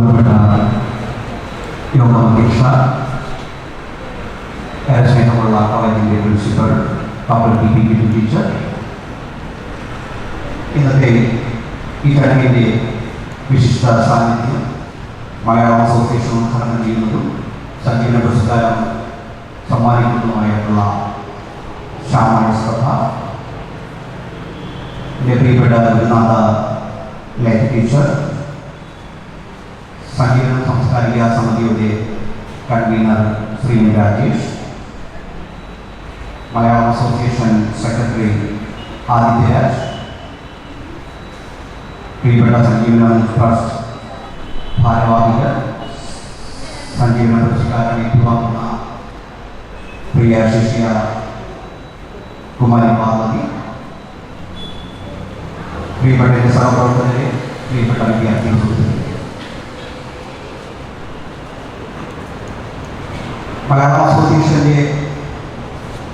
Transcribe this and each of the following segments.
ബഹുമാനപ്പെട്ട യോഗ അധ്യക്ഷ ഏറെ സ്നേഹമുള്ള കോളേജിന്റെ പ്രിൻസിപ്പൽ കപ്പൽ ടി പി കിട്ടു ടീച്ചർ ഇന്നത്തെ ഈ ചടങ്ങിന്റെ വിശിഷ്ട സാന്നിധ്യം മലയാളം അസോസിയേഷൻ ഉദ്ഘാടനം ചെയ്യുന്നതും സംഗീത പുരസ്കാരം സമ്മാനിക്കുന്നതുമായിട്ടുള്ള ശ്യാമ ശ്രദ്ധ എന്റെ പ്രിയപ്പെട്ട ഗുരുനാഥ ലേഖ ടീച്ചർ സംഗീത സാംസ്കാരിക സമിതിയുടെ convener Shri M Rajesh Malayalam association secretary Adithyaraj പ്രിയപ്പെട്ട സംഗീത ട്രസ്റ്റ് ഭാരവാഹികൾ സംഗീത പുരസ്കാരം ഏറ്റുവാങ്ങുന്ന പ്രിയ ശിഷ്യ കുമാരി പാർവതി പ്രിയപ്പെട്ട എന്റെ സഹപ്രവർത്തകരെ പ്രിയപ്പെട്ട വിദ്യാർത്ഥി മലയാളം അസോസിയേഷന്റെ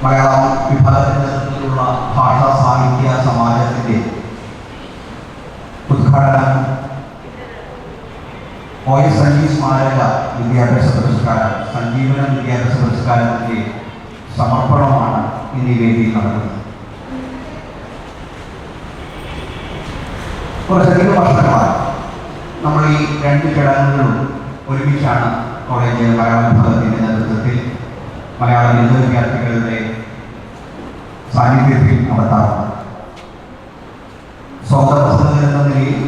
മലയാളം വിഭാഗത്തിന്റെ ഭാഷാ സാഹിത്യ സമാജത്തിന്റെ ഉദ്ഘാടനം ഒ എസ് സഞ്ജീവ് സ്മാരക വിദ്യാഭ്യാസ പുരസ്കാരം സഞ്ജീവനം വിദ്യാഭ്യാസ പുരസ്കാരത്തിന്റെ സമർപ്പണമാണ് ഇന്ന് ഈ വേദിയിൽ നടക്കുന്നത്. കുറച്ചധികം വർഷങ്ങളായി നമ്മൾ ഈ രണ്ട് ചടങ്ങുകളും ഒരുമിച്ചാണ് കോളേജ് മലയാള വിഭാഗത്തിന്റെ മലയാള ബിരുദ വിദ്യാർത്ഥികളുടെ സാന്നിധ്യത്തിൽ നടത്താറുണ്ട്. സ്വന്തം പ്രസിഡന്റ് എന്ന നിലയിൽ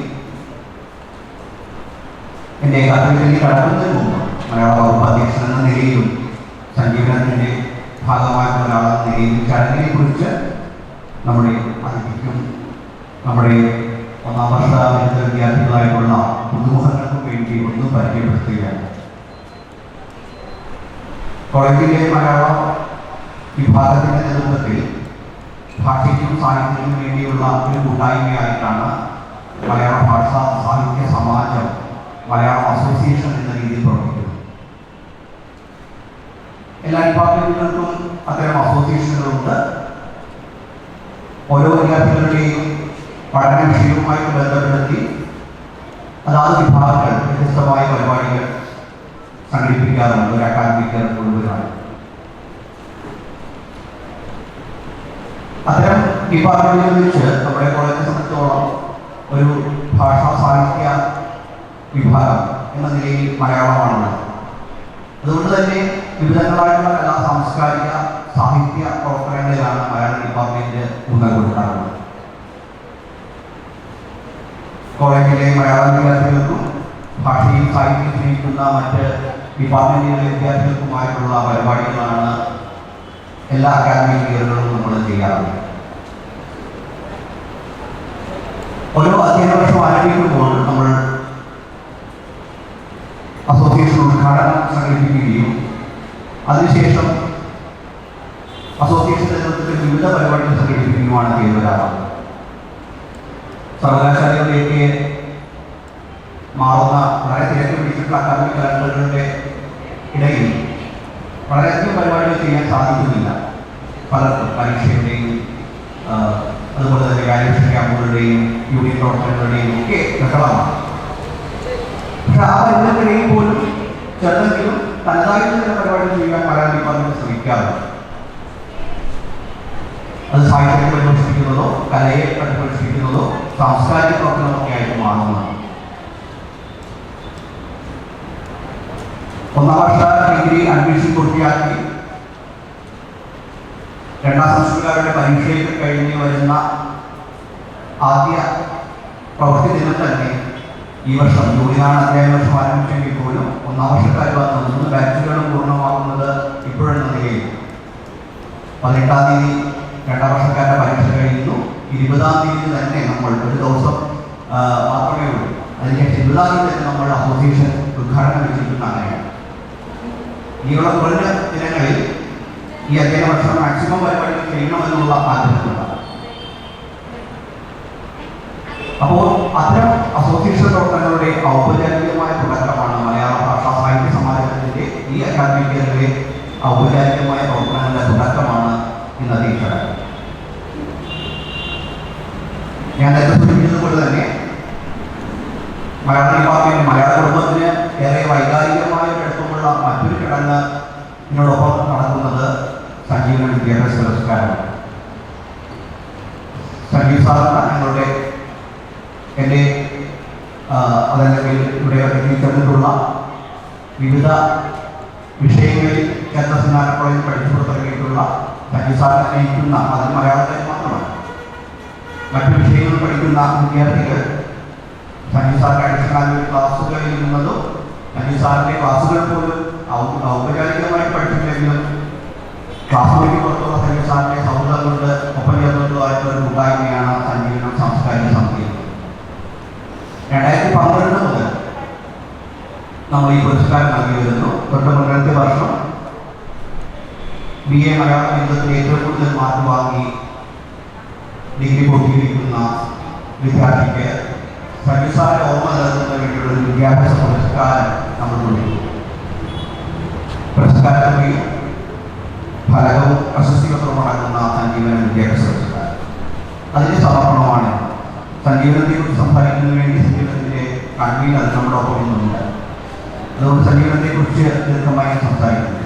എന്റെ കർത്തവ്യത്തിൽ കടക്കുന്നതിന് മുമ്പ് മലയാള വകുപ്പ് അധ്യക്ഷൻ എന്ന നിലയിലും സഞ്ജീവനത്തിന്റെ ഭാഗമായിട്ടുള്ള ഒരാളെന്ന നിലയിലും ചടങ്ങിനെ കുറിച്ച് നമ്മുടെ അതിഥിക്കും നമ്മുടെ ഒന്നാം വർഷ ബിരുദ വിദ്യാർത്ഥികളായിട്ടുള്ള പുതുമുഖങ്ങൾക്കും വേണ്ടി ഒന്ന് പരിചയപ്പെടുത്തുകയാണ്. കോളേജിലെ മലയാളം വിഭാഗത്തിന്റെ നേതൃത്വത്തിൽ ഭാഷയ്ക്കും സാഹിത്യത്തിനും വേണ്ടിയുള്ള ഒരു കൂട്ടായ്മയായിട്ടാണ് മലയാള ഭാഷ സാഹിത്യ സമാജം മലയാളം അസോസിയേഷൻ എന്ന രീതിയിൽ പ്രവർത്തിക്കുന്നത്. എല്ലാ ഡിപ്പാർട്ട്മെന്റുകൾക്കും അത്തരം അസോസിയേഷനുകളുണ്ട്. ഓരോ വിദ്യാർത്ഥികളുടെയും പഠന വിഷയവുമായി ബന്ധപ്പെടുത്തി അതാത് വിഭാഗങ്ങൾ വ്യത്യസ്തമായ പരിപാടികൾ സംഘടിപ്പിക്കാറുണ്ട് ഒരു അക്കാദമിക് മുഴുവനായി അത്തരം ഡിപ്പാർട്ട്മെന്റുകൾ വെച്ച് നമ്മുടെ കോളേജിനെ സംബന്ധിച്ചോളം ഒരു ഭാഷാ സാഹിത്യ വിഭാഗം എന്ന നിലയിൽ മലയാളമാണ് അതുകൊണ്ട് തന്നെ വിവിധങ്ങളായിട്ടുള്ള കലാ സാംസ്കാരിക സാഹിത്യ പ്രവർത്തനങ്ങളിലാണ് മലയാള ഡിപ്പാർട്ട്മെന്റ് ഊന്നൽ കൊടുക്കാറുള്ളത് കോളേജിലെ മലയാള വിദ്യാർത്ഥികൾക്കും ഭാഷയും സാഹിത്യം സ്നേഹിക്കുന്ന മറ്റ് ഡിപ്പാർട്ട്മെന്റിലെ വിദ്യാർത്ഥികൾക്കുമായിട്ടുള്ള പരിപാടികളാണ് എല്ലാ അക്കാദമിക് ഇയറുകളും നമ്മൾ ചെയ്യാറുള്ളത്. ഓരോ അധ്യയന വർഷം ആരംഭിക്കുമ്പോൾ നമ്മൾ അസോസിയേഷൻ ഉദ്ഘാടനം സംഘടിപ്പിക്കുകയും അതിനുശേഷം അസോസിയേഷൻ നേതൃത്വത്തിൽ വിവിധ പരിപാടികൾ സംഘടിപ്പിക്കുകയുമാണ് ചെയ്തു വരാറുള്ളത് സർവകലാശാലകളിലേക്ക് മാറുന്ന വളരെ തിരക്ക് പിടിച്ചിട്ടുള്ള അക്കാദമിക് കലണ്ടറുകളുടെ ഇടയിൽ വളരെയധികം പരിപാടികൾ ചെയ്യാൻ സാധിക്കുന്നില്ല. പലർക്കും പരീക്ഷയുടെയും അതുപോലെ തന്നെ കാര്യക്ഷ ക്യാമ്പുകളുടെയും യൂണിയൻ പ്രവർത്തനങ്ങളുടെയും ഒക്കെ ബഹളമാണ്. പക്ഷെ ആ പരിപാടികളിൽ പോലും ചെറുതെങ്കിലും തനതായിട്ടുള്ള ചില പരിപാടികൾ ചെയ്യാൻ മലയാള ഡിപ്പാർട്ട്മെന്റ് ശ്രമിക്കാറുണ്ട്. അത് സാഹിത്യത്തെ പരിപോഷിപ്പിക്കുന്നതോ കലയെ പരിപോഷിപ്പിക്കുന്നതോ സാംസ്കാരിക പ്രവർത്തനമൊക്കെ ആയിട്ട് മാറുന്നതാണ്. ഒന്നാം വർഷ ഡിഗ്രി അഡ്മിഷൻ പൂർത്തിയാക്കി. രണ്ടാം സെമസ്റ്ററുകാരുടെ പരീക്ഷയൊക്കെ കഴിഞ്ഞ് വരുന്ന ആദ്യ പ്രവൃത്തി ദിനം തന്നെ ഈ വർഷം? ജൂണിലാണ് അദ്ദേഹം വർഷം ആരംഭിച്ചെങ്കിൽ പോലും ഒന്നാം വർഷക്കാർ വന്ന് മൂന്ന് ബാച്ചുകളും പൂർണമാകുന്നത് ഇപ്പോഴെന്ന നിലയിൽ. പതിനെട്ടാം തീയതി രണ്ടാം വർഷക്കാരുടെ പരീക്ഷ കഴിയുന്നു ഇരുപതാം തീയതി തന്നെ നമ്മൾ ഒരു ദിവസം മാത്രമേ ഉള്ളൂ. അതിനുശേഷം ഇരുപതാം തീയതി തന്നെ നമ്മൾ അസോസിയേഷൻ ഉദ്ഘാടനം അങ്ങനെയാണ് ഇനിയുള്ള കുറഞ്ഞ ദിനങ്ങളിൽ ഈ അധ്യയന വർഷം മാക്സിമം പരിപാടികൾ ചെയ്യണമെന്നുള്ള ആഗ്രഹമുണ്ട്. അപ്പോൾ അത്തരം അസോസിയേഷൻ പ്രവർത്തനങ്ങളുടെ ഔപചാരികമായ മറ്റു വിഷയങ്ങൾ പഠിക്കുന്ന വിദ്യാർത്ഥികൾ സഞ്ജീസാറിന്റെ അടിസ്ഥാന ക്ലാസ്സുകളിൽ നിന്നതും സഞ്ജീസാറിന്റെ ക്ലാസ്സുകൾ പോലും ഔ- ഔപചാരികമായി പഠിച്ചില്ലെങ്കിലും ക്ലാസ്സിലേക്ക് പുറത്തുള്ള സഞ്ജീസാറിന്റെ സൗഹൃദം കൊണ്ട് ഒപ്പം ചേർന്നിട്ടുള്ളതായിട്ടുള്ള ഒരു കൂട്ടായ്മയാണ് സഞ്ജീവനം സാംസ്കാരിക സമിതി രണ്ടായിരത്തി പന്ത്രണ്ട് മുതൽ നമ്മൾ ഈ പുരസ്കാരം നൽകി വരുന്നു തൊട്ട് മുന്നത്തെ വർഷം ബി എ മലയാളം ബിരുദത്തിൽ ഏറ്റവും കൂടുതൽ മാർക്ക് വാങ്ങി ഡിഗ്രി പൊട്ടിയിരിക്കുന്ന വിദ്യാർത്ഥിക്ക് സഞ്ജുസാറിന്റെ ഓർമ്മ നൽകുന്ന വേണ്ടിയുള്ള വിദ്യാഭ്യാസ പുരസ്കാരം നമ്മൾ കൊടുത്തു പുരസ്കാരത്തിൽ ഫലകവും പ്രശസ്തിപത്രവും അടങ്ങുന്ന സഞ്ജീവന വിദ്യാഭ്യാസ പുരസ്കാരം. അതിന് സമർപ്പണമാണ്. സഞ്ജീവനത്തെ സംസാരിക്കുന്നതിന് വേണ്ടി സഞ്ജീവനത്തിന്റെ കൺവീനർ നമ്മുടെ ഒപ്പം ഇന്നുണ്ട് അതുകൊണ്ട് സംജീവനത്തെക്കുറിച്ച് കുറിച്ച് ദീർഘമായി സംസാരിക്കുന്നു.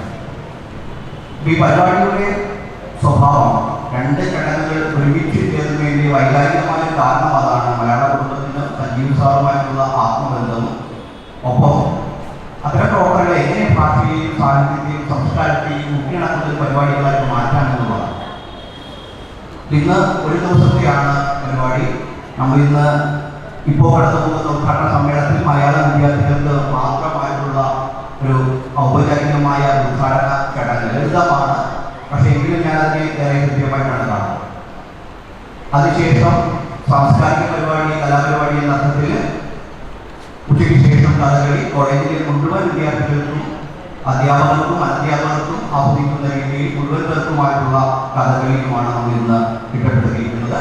ഈ പരിപാടിയുടെ സ്വഭാവം രണ്ട് ചടങ്ങുകൾ ഒരുമിച്ച് ചേർന്ന് വേണ്ടി വൈകാരികമായ കാരണം അതാണ് മലയാള കുടുംബത്തിന് സജീവ സാറുമായിട്ടുള്ള ആത്മബന്ധവും. ഒപ്പം അത്തരം പ്രവർത്തനങ്ങളെ എങ്ങനെ ഭാഷയെയും സാഹിത്യത്തെയും സംസ്കാരത്തെയും മുഖ്യണക്കുന്ന പരിപാടികളായിട്ട് മാറ്റാമെന്നുള്ളതാണ് ഇന്ന് ഒരു ദിവസത്തെയാണ് പരിപാടി. നമ്മൾ ഇന്ന് ഇപ്പോൾ കടന്നു പോകുന്ന ഉദ്ഘാടന സമ്മേളനത്തിൽ മലയാള വിദ്യാർത്ഥികൾക്ക് മാത്രമായിട്ടുള്ള ഒരു ഔപചാരികമായ ഉദ്ഘാടന ചടങ്ങ് ലളിതമാണ്. പക്ഷേ എങ്കിലും ഞാൻ അതിനെ കാണുന്നത് അതിനുശേഷം സാംസ്കാരിക പരിപാടി കലാപരിപാടി എന്ന അർത്ഥത്തിൽ ഉച്ചയ്ക്ക് ശേഷം കഥകളി കോളേജിലെ മുഴുവൻ വിദ്യാർത്ഥികൾക്കും അധ്യാപകർക്കും അധ്യാപകർക്കും ആസ്വദിക്കുന്ന രീതിയിൽ മുഴുവൻ പേർക്കുമായിട്ടുള്ള കഥകളിയുമാണ് നമ്മൾ ഇന്ന് തിട്ടപ്പെടുത്തിയിരിക്കുന്നത്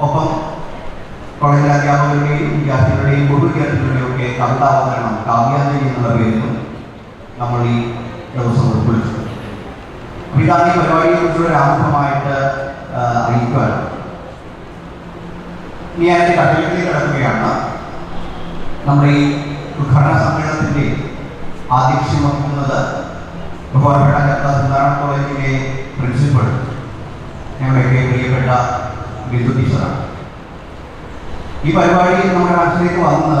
ഒപ്പം കോളേജിലെ അധ്യാപകരുടെയും വിദ്യാർത്ഥികളുടെയും പൊതു വിദ്യാർത്ഥികളുടെയും ഒക്കെ കവിതാവതരണം കാവ്യാഞ്ജലി എന്നുള്ള പേരിലും നമ്മൾ ഈ ദിവസം ഉൾക്കൊള്ളിച്ചു. ഇതാണ് ഈ പരിപാടിയെ കുറിച്ചുള്ള ഒരു ആമുഖമായിട്ട് ആ, അറിയിക്കുവാൻ ഇനി അതിന്റെ കഥയിലേക്ക് കിടക്കുകയാണ്. നമ്മുടെ ഈ ഉദ്ഘാടന സമ്മേളനത്തിന്റെ ആധ്യക്ഷ്യം വഹിക്കുന്നത് ബഹുമാനപ്പെട്ട കേരള സംസ്ഥാന കോളേജിലെ പ്രിൻസിപ്പൽ ഞങ്ങളുടെയൊക്കെ പ്രിയപ്പെട്ട ബിന്ദു ടീച്ചറാണ്. ഈ പരിപാടി നമ്മുടെ മനസ്സിലേക്ക് വന്ന്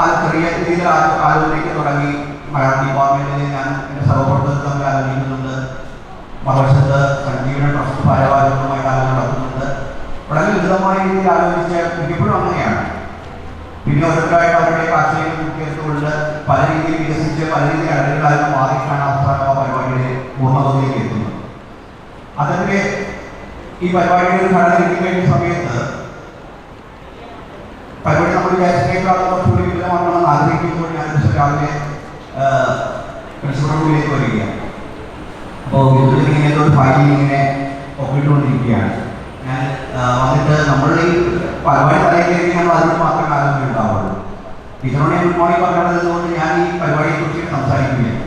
ആ ചെറിയ രീതിയിൽ ആലോചനയ്ക്ക് തുടങ്ങി. മലയാളം ഡിപ്പാർട്ട്മെന്റിൽ ഞാൻ എന്റെ സഹപ്രവർത്തകർ തമ്മിൽ ആലോചിക്കുന്നുണ്ട്. മറുവശത്ത് സഞ്ജീവന ട്രസ്റ്റ് ഭാരവാഹികളുമായിട്ട് ആലോചന നടത്തുന്നുണ്ട് വളരെ ലളിതമായ രീതിയിൽ ആലോചിച്ച് മിക്കപ്പോഴും അങ്ങനെയാണ്. പിന്നെ ഓരോരുത്തരായിട്ട് അവരുടെ ആശയങ്ങൾ മുഖ്യത്തുകൊണ്ട് പല രീതിയിൽ വികസിച്ച് പല രീതിയിൽ അടലുകളായി മാറിയിട്ടാണ് അവസാനം ആ പരിപാടിയുടെ പൂർണതയിലേക്ക് എത്തുന്നത്. അതിന്റെ ഈ പരിപാടിയുടെ ഒരു ഘടന കിട്ടിക്കഴിഞ്ഞ സമയത്ത് പരിപാടി നമ്മൾ വിചാരിച്ചേക്കാളും കുറച്ചുകൂടി വിപുലമാക്കണമെന്ന് ആഗ്രഹിക്കുമ്പോൾ ഞാൻ രാവിലെ പ്രിൻസിപ്പളിലേക്ക് വരികയാണ്. അപ്പോൾ ഇങ്ങനെ ഒരു ഫയലിൽ ഇങ്ങനെ ഒപ്പിട്ടുകൊണ്ടിരിക്കുകയാണ്. വന്നിട്ട് നമ്മൾ ഈ പരിപാടി തലയിലേക്ക് അതിന് മാത്രം കാലമേ ഉണ്ടാവുള്ളൂ. ടീച്ചറോട് ഞാൻ മോണി മോർണിംഗ് പറഞ്ഞത് കൊണ്ട് ഞാൻ ഈ പരിപാടിയെ കുറിച്ച് സംസാരിക്കുകയാണ്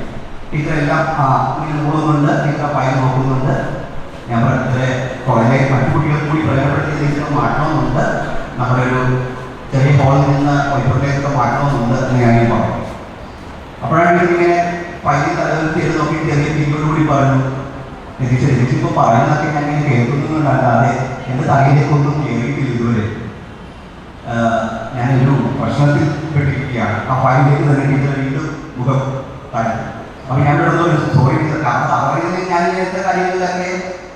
ടീച്ചർ എല്ലാം ആ ഇങ്ങനെ നോക്കുന്നുണ്ട് ടീച്ചർ പായ നോക്കുന്നുണ്ട്. ഞാൻ പറഞ്ഞത് കുറേ മറ്റു കുട്ടികൾക്ക് കൂടി പ്രയോജനപ്പെടുത്തിയ ടീച്ചർ മാറ്റണമെന്നുണ്ട്. നമ്മുടെ ഒരു ചെറിയ ഹോളിൽ നിന്ന് വൈകിട്ടേക്കൊക്കെ മാറ്റണമെന്നുണ്ട് എന്ന് ഞാൻ പറഞ്ഞു. അപ്പോഴാണ് ഇങ്ങനെ പൈസ തലത്തിൽ നോക്കി ചെറിയ ടീച്ചറോട് കൂടി പറഞ്ഞു രതീഷ് ഇപ്പോൾ പറയുന്നതൊക്കെ ഞാൻ ഇങ്ങനെ കേൾക്കുന്നുണ്ടല്ലാതെ എന്റെ തലയിലേക്കൊന്നും കയറിയിട്ടില്ല ഇതുവരെ. ഞാനൊരു പ്രശ്നത്തിൽ പെട്ടിരിക്കുകയാണ്. ആ ഫയലിലേക്ക് തന്നെ ടീച്ചർ വീണ്ടും മുഖം താഴ്ത്തി അപ്പൊ ഞാൻ ഇവിടെ ഒരു സോറി ടീച്ചർ കാരണം പറയുന്നത് ഞാൻ ഇങ്ങനത്തെ കാര്യങ്ങളിലൊക്കെ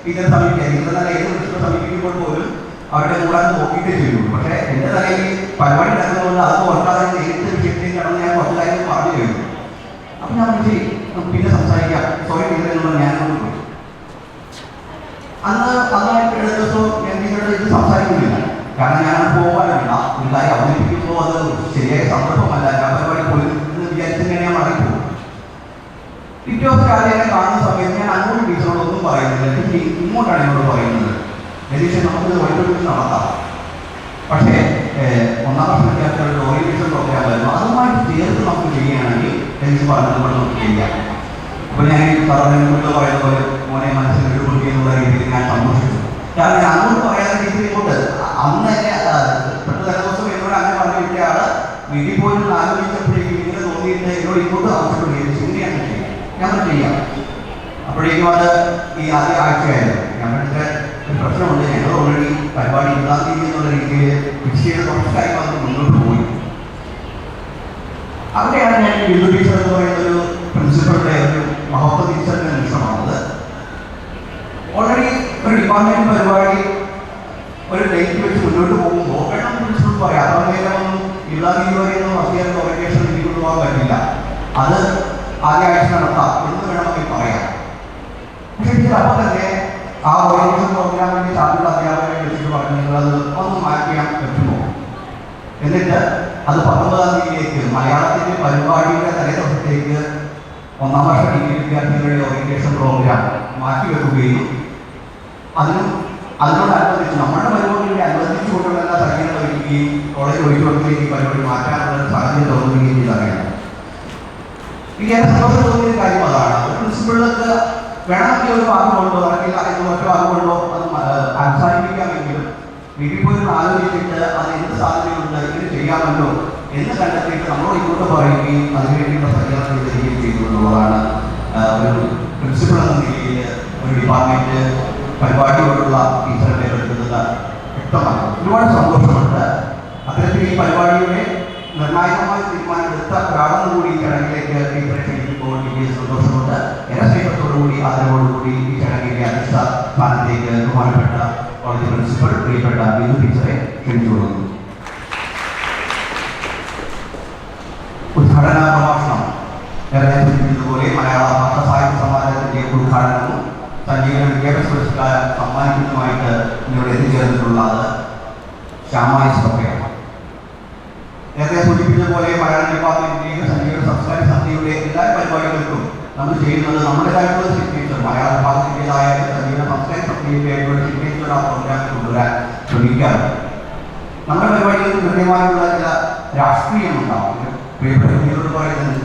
ടീച്ചർ സമീപിക്കുക ടീച്ചർ തന്നെ ഏത് വിഷയം സമീപിക്കുമ്പോൾ പോലും അവരുടെ കൂടെ നോക്കിയിട്ടേ ചെയ്യുള്ളൂ. പക്ഷേ എന്റെ തലയിൽ പരിപാടി നടക്കുന്നതുകൊണ്ട് അത് ഓർക്കാതെ നേരിട്ട് വിഷയത്തിൽ കടന്ന് ഞാൻ കുറച്ച് കാര്യങ്ങൾ പറഞ്ഞു കഴിഞ്ഞു അപ്പൊ ഞാൻ വിളിച്ച് പിന്നെ സംസാരിക്കാം സോറി ടീച്ചർ എന്നുള്ള ഞാൻ അങ്ങോട്ട് പോയി അന്ന് ദിവസം ഞാൻ ടീച്ചറുടെ ഇത് സംസാരിക്കുന്നില്ല. കാരണം ഞാൻ പോകാനില്ല ഒരു കാര്യം അവതരിപ്പിക്കുമ്പോൾ അത് ശരിയായ സന്ദർഭമല്ല. പരിപാടി പോയി എന്ന് വിചാരിച്ചു തന്നെ ഞാൻ മടങ്ങിപ്പോകും. പിറ്റേ എന്നെ കാണുന്ന സമയത്ത് ഞാൻ അങ്ങോട്ട് ടീച്ചറോട് ഒന്നും പറയുന്നില്ല. ടീച്ചർ ഇങ്ങോട്ടാണ് എന്നോട് പറയുന്നത്. രതീഷ് നമുക്ക് വൈകിട്ട് നടത്താം. പക്ഷേ ഒന്നാം വർഷം വിദ്യാർത്ഥികളുടെ ഓറിയന്റേഷൻ പ്രോഗ്രാം വരുന്നു അതുമായിട്ട് ചേർത്ത് നമുക്ക് ചെയ്യുകയാണെങ്കിൽ രതീഷ് പറഞ്ഞത് കൊണ്ട് നമുക്ക് ചെയ്യാം അപ്പോൾ ഞാൻ സാറിനെ പറയുന്ന പോലെ മോനെ മനസ്സിൽ എന്നുള്ള രീതിയിൽ കാരണം അങ്ങോട്ട് പറയാതെ ഇങ്ങോട്ട് അന്ന് തന്നെ പെട്ട ദിവസം എന്നോട് അങ്ങനെ പറഞ്ഞു വിട്ട ആൾ വീട്ടിൽ പോയിട്ട് ആലോചിച്ചപ്പോഴേക്കും ഇങ്ങനെ തോന്നിയിട്ട് എന്നോട് ഇങ്ങോട്ട് ആവശ്യപ്പെടുകയും ശരിയാണ് ഞാൻ ചെയ്യാം അപ്പോഴേക്കും അത് ഈ ആദ്യ ആഴ്ചയായിരുന്നു ഞങ്ങളുടെ ഒരു പ്രശ്നമുണ്ട് ഞങ്ങൾ ഓൾറെഡി പരിപാടി ഇരുപതാം തീയതി എന്നുള്ള രീതിയിൽ ഫിക്സ് ചെയ്ത് കുറച്ചായി അത് മുന്നോട്ട് പോയി അവിടെയാണ് ഞാൻ ബിന്ദു ടീച്ചർ എന്ന് പറയുന്ന ഒരു പ്രിൻസിപ്പളുടെ ഒരു മഹത്വ ടീച്ചറിന്റെ ഒരു ഡിപ്പാർട്ട്മെന്റ് പരിപാടി ഒരു ഡേറ്റ് വെച്ച് മുന്നോട്ട് പോകുമ്പോൾ നോക്കണം പ്രിൻസിപ്പൾ പറയാം. അതേപോലെയൊന്നും ഇല്ലാതെ പറയുന്ന അത്യാവശ്യം ഓറിയന്റേഷൻ എനിക്ക് കൊണ്ടുപോകാൻ പറ്റില്ല. അത് ആദ്യ നടത്താം എന്ന് വേണമെങ്കിൽ പറയാം. പക്ഷെ അപ്പൊ തന്നെ ആ ഓറിയന്റേഷൻ പ്രോഗ്രാമിന്റെ ചാർജുള്ള അധ്യാപകരെ വിളിച്ചിട്ട് പറഞ്ഞു അത് ഒന്ന് മാറ്റിയാൽ പറ്റുമോ? എന്നിട്ട് അത് പത്തൊമ്പതാം തീയതിയിലേക്ക് മലയാളത്തിന്റെ പരിപാടിയുടെ തലേദിവസത്തേക്ക് ഒന്നാം വർഷ ഡിഗ്രി വിദ്യാർത്ഥികളുടെ ഓറിയന്റേഷൻ പ്രോഗ്രാം മാറ്റിവെക്കുകയും അതിനും അതിനോടനുബന്ധിച്ച് നമ്മുടെ പരിപാടികളെ അനുബന്ധിച്ചുകൊണ്ടുള്ള എല്ലാ സജ്ജീകരണം ഒരുക്കുകയും കോളേജ് ഒഴിച്ചുകൊടുക്കുകയും ഈ പരിപാടി മാറ്റാനുള്ള ഒരു സാഹചര്യം തോന്നുകയും ചെയ്തറിയാം ഈ ഏറെ സന്തോഷം തോന്നിയ ഒരു കാര്യം അതാണ് ഒരു പ്രിൻസിപ്പിളിലേക്ക് വേണമെങ്കിൽ ഒരു വാക്ക് കൊണ്ടോ നടക്കില്ല എന്ന് ഒറ്റ വാക്ക് കൊണ്ടോ അത് മ- അവസാനിപ്പിക്കാമെങ്കിലും വീട്ടിൽ പോയി ഒന്ന് ആലോചിച്ചിട്ട് അത് എന്ത് സാധ്യതയുണ്ട് ഇത് ചെയ്യാമല്ലോ എന്ന് കണ്ടെത്തിയിട്ട് നമ്മളോട് ഇങ്ങോട്ട് പറയുകയും അതിനുവേണ്ടിയുള്ള സജ്ജീകരണം ചെയ്യുകയും ചെയ്തു എന്നുള്ളതാണ് ആ, ഒരു പ്രിൻസിപ്പൾ എന്ന നിലയിൽ ഒരു ഡിപ്പാർട്ട്മെന്റ് പരിപാടിയോടുള്ള ടീച്ചറിനെ എടുക്കുന്നത് വ്യക്തമാണ് ഒരുപാട് സന്തോഷമുണ്ട് അത്തരത്തിൽ ഈ പരിപാടിയുടെ നിർണായകമായ തീരുമാനമെടുത്ത ഒരാളെന്ന് കൂടി ചടങ്ങിലേക്ക് ഇപ്പോൾ വലിയ സന്തോഷമുണ്ട്. ഏറെ സ്നേഹത്തോടുകൂടി ആദരവോടുകൂടി ഈ ചടങ്ങിന്റെ അധ്യക്ഷ സ്ഥാനത്തേക്ക് ബഹുമാനപ്പെട്ട കോളേജ് പ്രിൻസിപ്പൽ പ്രിയപ്പെട്ട ബിന്ദു ടീച്ചറെ ക്ഷണിച്ചുകൊള്ളുന്നു. ഉദ്ഘാടന പ്രഭാഷണം നേരത്തെ സൂചിപ്പിച്ചതുപോലെ മലയാള ഭാഷാ സാഹിത്യ സമാജത്തിന്റെ ഉദ്ഘാടനവും സഞ്ജീവന വിദ്യാഭ്യാസ പുരസ്കാരം സമ്മാനിക്കുന്നതുമായിട്ട് ഇവിടെ എത്തിച്ചേർന്നിട്ടുള്ളത് ശ്യാമായി സൂചിപ്പിച്ചതുപോലെ മലയാളം ഡിപ്പാർട്ട്മെന്റിന്റെയും സംഗീത സംസ്കാര സമിതിയുടെ എല്ലാ പരിപാടികൾക്കും നമ്മൾ ചെയ്യുന്നത് നമ്മുടേതായിട്ടുള്ള സിഗ്നേച്ചർ മലയാള വിഭാഗത്തിന്റെതായ സംഗീത സംസ്കാര സമിതിയുടെയായിട്ടുള്ള സിഗ്നേച്ചർ ആ പ്രോഗ്രാം കൊണ്ടുവരാൻ ശ്രമിക്കാറുണ്ട് നമ്മുടെ പരിപാടികൾക്ക് കൃത്യമായിട്ടുള്ള ചില രാഷ്ട്രീയം ഉണ്ടാവും ഇത് പ്രിയപ്പെട്ട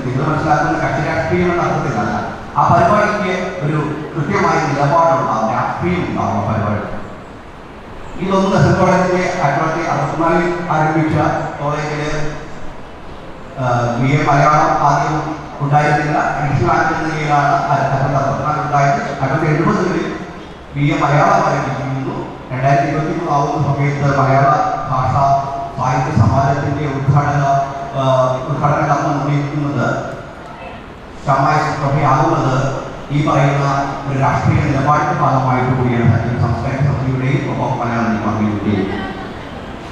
ഇത് മനസ്സിലാക്കുന്ന കക്ഷി രാഷ്ട്രീയം എന്ന അർത്ഥത്തിലല്ല ആ പരിപാടിക്ക് ഒരു കൃത്യമായ നിലപാടുണ്ടാവും. രാഷ്ട്രീയം ഉണ്ടാവും ആ പരിപാടി ഇതൊന്നും എസ് കോളേജിലെ ആയിരത്തി തൊള്ളായിരത്തി അറുപത്തിനാലിൽ ആരംഭിച്ച കോളേജിൽ ബി എ മലയാളം ആദ്യം ഉണ്ടായിരുന്നില്ല. അഡീഷണൽ ആക്ട് എന്ന നിലയിലാണ് തൊള്ളായിരത്തി അറുപത്തിനാല് ഉണ്ടായത് ആയിരത്തി എഴുപതുകളിൽ ബി എ മലയാളം ആരംഭിക്കുന്നു രണ്ടായിരത്തി ഇരുപത്തി മൂന്ന് ആവുന്ന സമയത്ത് മലയാള ഭാഷ സാഹിത്യ സമാജത്തിന്റെ ഉദ്ഘാടന ഉദ്ഘാടന കർമ്മം സഭയാകുന്നത് ഈ പറയുന്ന ഒരു രാഷ്ട്രീയ നിലപാടിന്റെ ഭാഗമായിട്ട് കൂടിയാണ്. സഞ്ജീവ സംസ്കാര സമിതിയുടെയും ഒപ്പം മലയാള ഡിപ്പാർട്ട്മെന്റിന്റെയും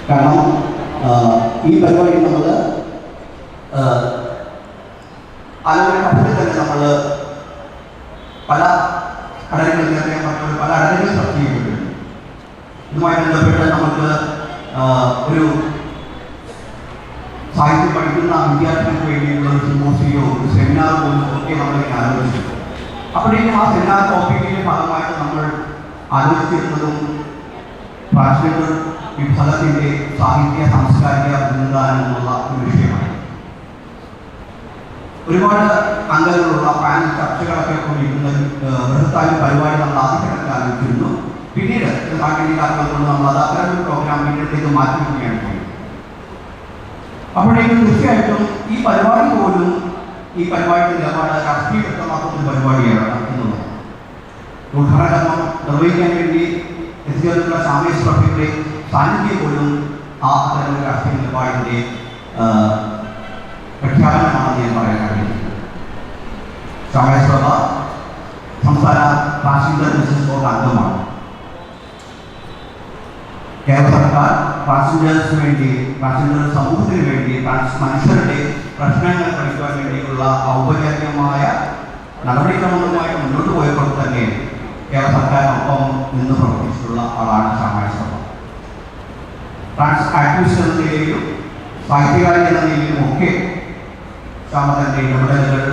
കാരണം ഈ പരിപാടി നമ്മൾ ഘട്ടത്തിൽ തന്നെ നമ്മൾ പല ഘടനകൾ നേരത്തെ പറഞ്ഞ പോലെ ഘടനകൾ ചർച്ച ചെയ്യപ്പെട്ടിട്ടുണ്ട് ഇതുമായി ബന്ധപ്പെട്ട് നമുക്ക് ഒരു സാഹിത്യം പഠിക്കുന്ന വിദ്യാർത്ഥികൾക്ക് വേണ്ടിയുള്ള ഒരു സിമോസിയോ ഒരു സെമിനാർ പോലും ഒക്കെ നമ്മളിങ്ങനെ ആലോചിച്ചു. അപ്പോഴേക്കും ആ സെമിനാർ ടോപ്പിക്കിന്റെ ഭാഗമായിട്ട് നമ്മൾ ആലോചിച്ചിരുന്നതും വിഭാഗത്തിന്റെ സാഹിത്യ സാംസ്കാരിക എന്നുള്ള ഒരു വിഷയമാണ് ഒരുപാട് അംഗങ്ങളുള്ള പാനൽ ചർച്ചകളൊക്കെ കൊണ്ടിരിക്കുന്ന ബൃഹത്താലും പരിപാടി നമ്മൾ ആദ്യഘട്ടത്തിൽ ആലോചിച്ചിരുന്നു പിന്നീട് ബാക്കി കാരണം കൊണ്ട് നമ്മൾ അത് അത്തരം പ്രോഗ്രാം പിന്നീട് ചെയ്യുന്നത്. അപ്പോഴേക്കും തീർച്ചയായിട്ടും ഈ പരിപാടി പോലും ഈ പരിപാടിയുടെ നിലപാട് രാഷ്ട്രീയ വ്യക്തമാക്കുന്ന ഒരു പരിപാടിയാണ് എന്നുള്ളത് ഉദ്ഘാടനം നിർവഹിക്കാൻ വേണ്ടി എത്തിച്ചേർന്നുള്ള സാമേശ് പ്രഭയുടെ സാന്നിധ്യം പോലും ആ അത്തരം രാഷ്ട്രീയ നിലപാടിന്റെ ആ, പ്രഖ്യാപനമാണെന്ന് ഞാൻ പറയാൻ ആഗ്രഹിക്കുന്നു സമയസഭ സംസ്ഥാന ട്രാൻസ്ജെൻഡർ ബിസിനസ് ബോർഡ് അംഗമാണ്. കേരള സർക്കാർ ട്രാൻസ്ജെൻഡേഴ്സിന് വേണ്ടി ട്രാൻസ്ജെൻഡർ സമൂഹത്തിന് വേണ്ടി മനുഷ്യരുടെ പ്രശ്നങ്ങൾ പഠിക്കുവാൻ വേണ്ടിയുള്ള ഔപചാരികമായ നടപടിക്രമങ്ങളുമായി മുന്നോട്ട് പോയപ്പോൾ തന്നെ കേരള സർക്കാരിനൊപ്പം നിന്ന് പ്രവർത്തിച്ചിട്ടുള്ള ആളാണ് ശ്യാമായ സഭ ട്രാൻസ് ആക്ടിവിസ്റ്റ് എന്ന നിലയിലും സാഹിത്യകാരി എന്ന നിലയിലും ഒക്കെ തന്റെ ഇടപെടലുകൾ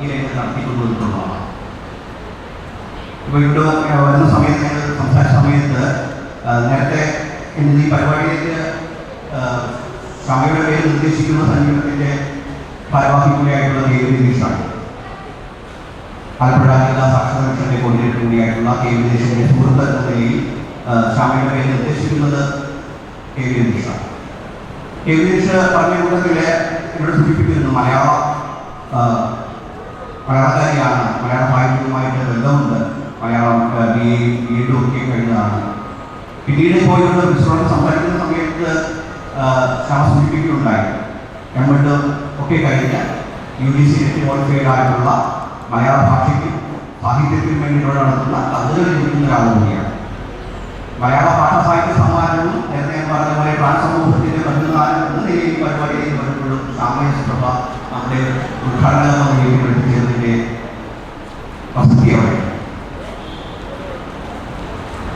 ഈ രംഗത്ത് നടത്തിക്കൊണ്ടുവന്നിട്ടുള്ളതാണ് ഇപ്പോൾ ഇവിടെ വരുന്ന സമയത്ത് ഞങ്ങൾ സംസാരിച്ച സമയത്ത് നേരത്തെ ഈ പരിപാടിയിലേക്ക് സ്വാമിയുടെ പേര് നിർദ്ദേശിക്കുന്ന സംഗീതത്തിന്റെ ഭാരവാഹികളായിട്ടുള്ള കെ. വി. നിതീഷാണ് ആലപ്പുഴ ജില്ലാ സാക്ഷരതാ മിഷന്റെ കോർഡിനേറ്റർ കൂടിയായിട്ടുള്ള കെ. വി. നിതീഷിന്റെ സുഹൃത്ത് എന്ന നിലയിൽ സ്വാമിയുടെ പേര് നിർദ്ദേശിക്കുന്നത് കെ. വി. നിതീഷാണ് കെ. വി. നിതീഷ് പറഞ്ഞ ഇവിടെ സൂചിപ്പിച്ചിരുന്നു മലയാള മലയാളക്കാരിയാണ് മലയാള സാഹിത്യവുമായിട്ട് ബന്ധമുണ്ട്. മലയാളം ബി എ ബി എഡും ഒക്കെ കഴിഞ്ഞതാണ്. പിന്നീട് പോയുള്ള പ്രിൻസിപ്പളോട് സംസാരിക്കുന്ന സമയത്ത് ശ്യാമ സൂചിപ്പിക്കുകയുണ്ടായി. എം ഒക്കെ കഴിഞ്ഞ U G C net qualified ആയിട്ടുള്ള മലയാള ഭാഷയ്ക്കും സാഹിത്യത്തിനും വേണ്ടിയിട്ടുള്ള നടത്തുന്ന കഥകൾ എഴുതുന്ന ഒരാൾ കൂടിയാണ്. മലയാള ഭാഷ സാഹിത്യ സമ്മാനവും നേരത്തെ ഞാൻ പറഞ്ഞ പോലെ ട്രാൻസ് സമൂഹത്തിന്റെ ബന്ധുദാനം എന്ന നിലയിൽ പരിപാടിയിൽ വരുമ്പോഴും സാമൂഹ്യ സഭ നമ്മുടെ ഉദ്ഘാടനമായി പഠിപ്പിച്ചതിന്റെ വസതിയാണ്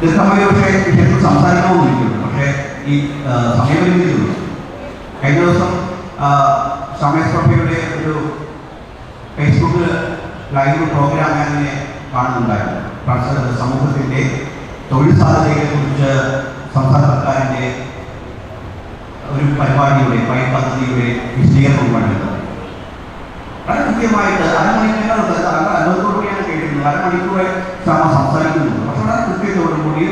അവിടെ പക്ഷേ വിഷയത്തിൽ സംസാരിക്കണമെന്നിരിക്കുന്നു പക്ഷേ ഈ സമയപരിമിതിയുള്ളൂ കഴിഞ്ഞ ദിവസം സമയസഭയുടെ ഒരു ഫേസ്ബുക്കിൽ ലൈവ് പ്രോഗ്രാം ഞാൻ കാണുന്നുണ്ടായിരുന്നു. സമൂഹത്തിന്റെ തൊഴിൽ സാധ്യതയെ കുറിച്ച് സംസ്ഥാന സർക്കാരിന്റെ ഒരു പരിപാടിയുടെ പദ്ധതിയുടെ വിശദീകരണം കണ്ടത് വളരെ കൃത്യമായിട്ട് അരമണിക്കൂർ അനുഭവത്തോടുകൂടിയാണ് കേട്ടിരുന്നത് അരമണിക്കൂർ ക്ഷമ സംസാരിക്കുന്നുണ്ട്. പക്ഷെ വളരെ കൃത്യത്തോടുകൂടി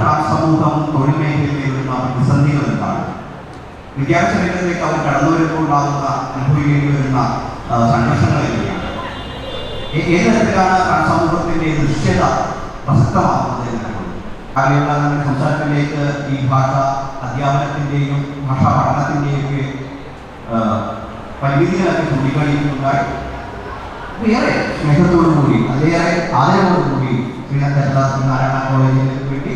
ട്രാൻസ് സമൂഹം തൊഴിൽ മേഖലയിൽ നേരിടുന്ന പ്രതിസന്ധികൾ എന്താണ്? വിദ്യാഭ്യാസ രംഗത്തേക്ക് അവർ കടന്നു വരുമ്പോൾ ഉണ്ടാകുന്ന അനുഭവിക്കേണ്ടി വരുന്ന സംഘർഷങ്ങൾ എങ്ങനെയാണ്? ഏത് തരത്തിലാണ് സമൂഹത്തിന്റെ ദൃശ്യത പ്രസക്തമാകുന്നത് എന്നതാണ്? നമ്മുടെ സംസാരത്തിലേക്ക് ഈ ഭാഷ അധ്യാപനത്തിന്റെയും ഭാഷാ ആ, പരിമിതികളൊക്കെ ചൂണ്ടിക്കാണിക്കുന്നുണ്ടായി. ഏറെ സ്നേഹത്തോടു കൂടി അതേറെ ആദരവോടുകൂടി കൂടി ശ്രീനാഥ നാരായണ കോളേജിന് വേണ്ടി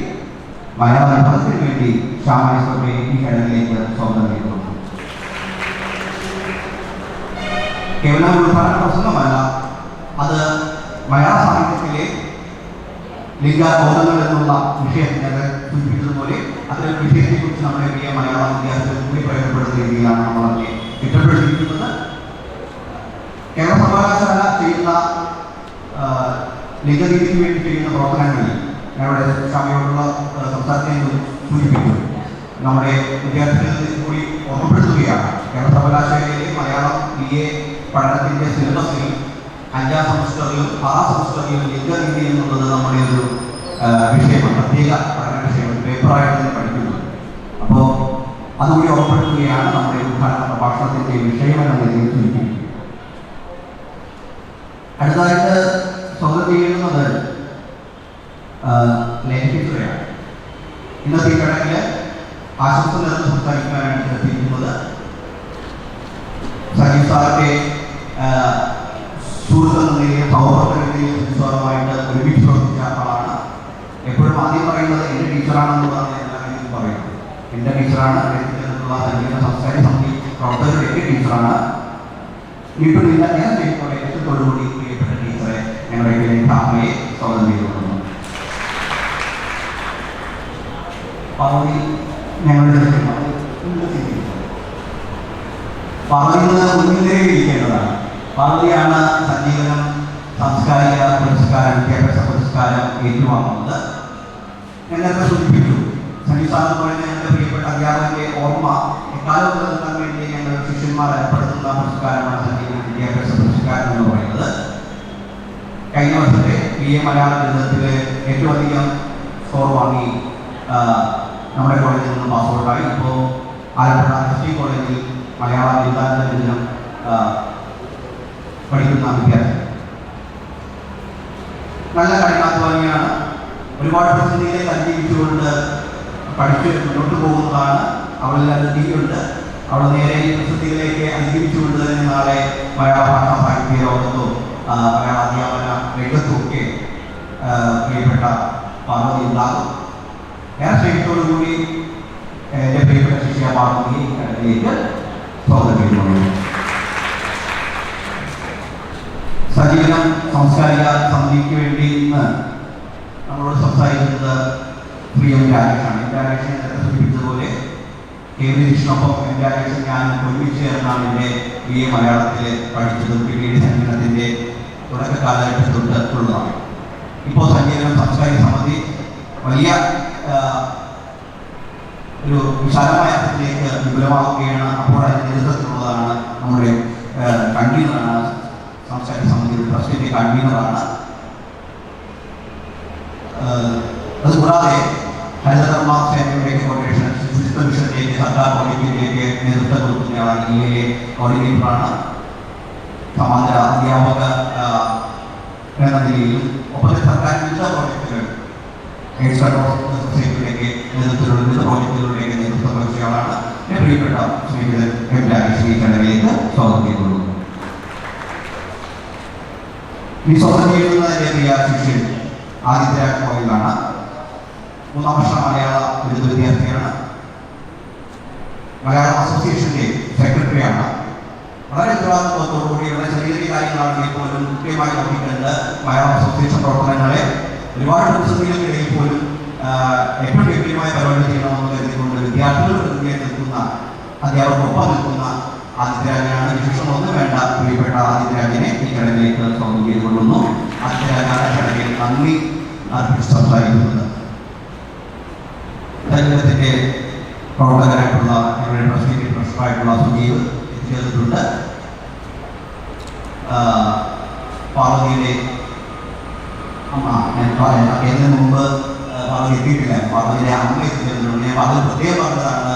മലയാള വിഭാഗത്തിന് വേണ്ടി ശ്യാമേശ്വരനെ ഈ ചടങ്ങിലേക്ക് സ്വന്തം നേരിടുന്നു കേവലം ഉദ്ഘാടന പ്രസംഗമല്ല അത് മലയാള സാഹിത്യത്തിലെ ലിംഗബോധങ്ങൾ എന്നുള്ള വിഷയം ഞാൻ സൂചിപ്പിച്ചതുപോലെ അത്തരം വിഷയത്തെക്കുറിച്ച് നമ്മുടെ വലിയ മലയാള വിദ്യാർത്ഥികൾ കൂടി പ്രയോജനപ്പെടുന്ന രീതിയിലാണ് നമ്മൾ അതിനെ ചിട്ടപ്പെടുത്തിയിരിക്കുന്നത് കേരള സർവകലാശാല ചെയ്യുന്ന ലിംഗനീതിക്ക് വേണ്ടി ചെയ്യുന്ന പ്രവർത്തനങ്ങളിൽ ഞങ്ങളുടെ സമയമുള്ള സംസ്ഥാനത്തെ സൂചിപ്പിക്കും നമ്മുടെ വിദ്യാർത്ഥികളെ കൂടി ഓർമ്മപ്പെടുത്തുകയാണ്. കേരള സർവകലാശാലയിലെ മലയാളം ബി എ പഠനത്തിന്റെ സിലബസിൽ അഞ്ചാം സെമസ്റ്ററിലും ആറാം സെമസ്റ്ററിലും ലിംഗനീതി എന്നുള്ളത് നമ്മുടെ ഒരു വിഷയമാണ്. പ്രത്യേക പഠന വിഷയമാണ്. പേപ്പറായിട്ട് തന്നെ പഠിക്കുന്നത് അപ്പോൾ അതുകൂടി ഓർപ്പെടുത്തുകയാണ് നമ്മുടെ ഉദ്ഘാടന പ്രഭാഷണത്തിന്റെ വിഷയം എന്ന നിലയിൽ അടുത്തതായിട്ട് സ്വാഗതം ചെയ്യുന്നത് ലേഖിക്കുകയാണ് ഇന്നത്തെ ഈ ചടങ്ങിൽ ആശംസ നേർന്ന് സംസാരിക്കാനാണ് എത്തിയിരിക്കുന്നത് സജീവ് സാറിന്റെ ആ, സുഹൃത്ത് എന്ന നിലയിൽ സൗഹൃദത്തിലെയും വിശ്വാസമായിട്ട് ഒരുമിച്ച് പ്രവർത്തിച്ച ആളാണ് എപ്പോഴും ആദ്യം പറയുന്നത് എന്റെ ടീച്ചറാണെന്ന് പറഞ്ഞ് എല്ലാവരും പറയുന്നത് എന്റെ ടീച്ചറാണ് നേതൃത്വത്തിലുള്ള സംഗീത സംസ്കാര സമിതി പ്രവർത്തകരുടെ ടീച്ചറാണ് വീട്ടിൽ നിന്ന് ഞാൻ ചെയ്യുമ്പോൾ ഏറ്റത്തോടുകൂടി പ്രിയപ്പെട്ട ടീച്ചറെ ഞങ്ങളുടെ ഇതിലേക്ക് അമ്മയെ സ്വാഗതം ചെയ്തുകൊള്ളുന്നു പാർവതി ഞങ്ങളുടെ ഇരിക്കേണ്ടതാണ് പാർവതിയാണ് സജീവനം സാംസ്കാരിക പുരസ്കാരം വിദ്യാഭ്യാസ പുരസ്കാരം ഏറ്റുവാങ്ങുന്നത്. നേരത്തെ സൂചിപ്പിച്ചു. സംഗീതാന്ന് പറയുന്ന എന്റെ പ്രിയപ്പെട്ട അധ്യാപകന്റെ ഓർമ്മ എക്കാലം നിലനിർത്താൻ വേണ്ടി ഞങ്ങൾ ശിഷ്യന്മാർ ഏർപ്പെടുത്തുന്ന പുരസ്കാരമാണ് സജീവന വിദ്യാഭ്യാസ പുരസ്കാരം എന്ന് പറയുന്നത്. കഴിഞ്ഞ വർഷത്തെ പി എ മലയാള ബിരുദത്തിൽ ഏറ്റവും അധികം സ്കോർ വാങ്ങി നമ്മുടെ കോളേജിൽ നിന്ന് പാസ് ഔട്ടായി ഇപ്പോൾ ആലപ്പുഴ എസ് കോളേജിൽ മലയാള ആ, പഠിക്കുന്ന വിദ്യാർത്ഥി നല്ല കഠിനാധ്വാനിയാണ് ഒരുപാട് പ്രതിസന്ധികളെ അതിജീവിച്ചുകൊണ്ട് പഠിച്ച് മുന്നോട്ട് പോകുന്നതാണ്. അവളിൽ അതിഥിയുണ്ട് അവൾ നേരെ ഈ പ്രതിസന്ധികളിലേക്ക് അതിജീവിച്ചുകൊണ്ട് തന്നെ നാളെ മലയാള ഭാഷാ സാഹിത്യ ലോകത്തും മലയാള അധ്യാപന രംഗത്തുമൊക്കെ പ്രിയപ്പെട്ട പാർവതി ഉണ്ടാകും. ഏറെ സ്നേഹത്തോടു കൂടി എന്റെ പ്രിയപ്പെട്ട ശിഷ്യ പാർവതിയെ ചെയ്തുകൊള്ളുന്നു സജീവനം സാംസ്കാരിക സമിതിക്ക് വേണ്ടി ഇന്ന് നമ്മളോട് സംസാരിക്കുന്നത് പ്രിയ രാജേഷാണ്. എം രാജേഷൻ സൂചിപ്പിച്ചതുപോലെ കെ വി കൃഷ്ണൊപ്പം എം രാജേഷൻ ഞാൻ ഒരുമിച്ച് ചേർന്നാണ് എന്റെ ബി എ മലയാളത്തിൽ പഠിച്ചതും പിന്നീട് സംഗീതത്തിന്റെ തുടക്ക കാലഘട്ടത്തിൽ ഉള്ളതാണ്. ഇപ്പോൾ സജീവനം സാംസ്കാരിക സമിതി വലിയ ഒരു വിശാലമായ അർത്ഥത്തിലേക്ക് വിപുലമാവുകയാണ്. അപ്പോൾ അതിന് നേതൃത്വത്തിലുള്ളതാണ് നമ്മുടെ കൺവീനറാണ്. സാംസ്കാരിക സമിതിയുടെ ട്രസ്റ്റിന്റെ കൺവീനറാണ്. അതുകൂടാതെ ഹരിതകർമ്മ സേനയുടെ കോർഡിനേഷൻ ശുചിത്വ മിഷനിലേക്ക് സർക്കാർ കോളേജിലേക്ക് നേതൃത്വം കൊടുക്കുന്നയാളാണ് ഇ കോർഡിനേറ്ററാണ് സമാന്തര അധ്യാപക എന്ന നിലയിലും ഒപ്പം സർക്കാർ വിവിധ പ്രോജക്റ്റുകൾ എയ്ഡ്സ് സൊസൈറ്റിയിലേക്ക് നേതൃത്വത്തിലുള്ള നേതൃത്വം വഹിച്ചയാളാണ് പ്രിയപ്പെട്ട ശ്രീ സ്നേഹിതൻ എം രാജേഷ് ഈ സ്വാഗതം ചെയ്തുകൊള്ളുന്നു ഈ സ്വാഗതം ചെയ്യുന്നതിന്റെ പ്രിയ ശിഷ്യൻ ആദിത്യരാജ് കോയിലാണ്. മൂന്നാം വർഷ മലയാള ബിരുദ വിദ്യാർത്ഥിയാണ്. മലയാളം അസോസിയേഷന്റെ സെക്രട്ടറിയാണ്. വളരെ ഉത്തരവാദിത്വത്തോടുകൂടി വളരെ ചെറിയ ചെറിയ കാര്യങ്ങളാണെങ്കിൽ പോലും കൃത്യമായി നോക്കിക്കൊണ്ട് മലയാളം അസോസിയേഷൻ പ്രവർത്തനങ്ങളെ ഒരുപാട് പ്രതിസന്ധികൾക്കിടയിൽ പോലും ഏറ്റവും ഗംഭീരമായ പരിപാടി ചെയ്യണമെന്ന് കരുതിക്കൊണ്ട് വിദ്യാർത്ഥികൾ പ്രതിനിധിയായി നിൽക്കുന്ന അധ്യാപകർക്കൊപ്പം നിൽക്കുന്ന ആദിത്യരാജനാണ് വിശേഷം ഒന്നും വേണ്ട പ്രിയപ്പെട്ട ആദിത്യരാജനെ ഈ ചടങ്ങിലേക്ക് സ്വാഗതം ചെയ്തുകൊള്ളുന്നു ആദിത്യരാജാണ് ചടങ്ങിൽ നന്ദി അർപ്പിച്ച് സംസാരിക്കുന്നത് സംഘത്തിന്റെ പ്രവർത്തകരായിട്ടുള്ള ഞങ്ങളുടെ ട്രസ്റ്റി ട്രസ്റ്ററായിട്ടുള്ള സുജീവ് എത്തിച്ചേർന്നിട്ടുണ്ട് ആ, പാർവതിയുടെ അമ്മ ഞാൻ പറയാം ഇതിനു മുമ്പ് പാർവതി എത്തിയിട്ടില്ല പാർവതിയുടെ അമ്മ എത്തിച്ചേർന്നിട്ടുണ്ട് ഞാൻ അത് പ്രത്യേകം പറഞ്ഞതാണ്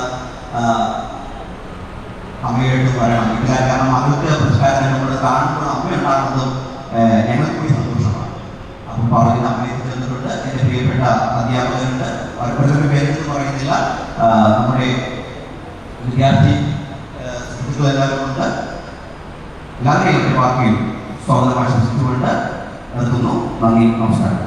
അമ്മയായിട്ട് പറയണം ഇല്ല കാരണം മകൾക്ക് പുരസ്കാരം നമ്മൾ കാണുമ്പോൾ അമ്മ ഉണ്ടാകുന്നതും ഞങ്ങൾക്ക് കൂടി സന്തോഷമാണ്. അപ്പം പാർവതിയുടെ അമ്മ എത്തിച്ചേർന്നിട്ടുണ്ട് എന്റെ പ്രിയപ്പെട്ട അധ്യാപകരുണ്ട്. അവരുടെ പേരെന്ന് പറയുന്നില്ല. നമ്മുടെ വിദ്യാർത്ഥി സുഹൃത്തുക്കൾ എല്ലാവരും ഉണ്ട് എല്ലാവരെയും ബാക്കിയും സ്വാഗതം ആശംസിച്ചുകൊണ്ട് നിർത്തുന്നു. നന്ദി നമസ്കാരം.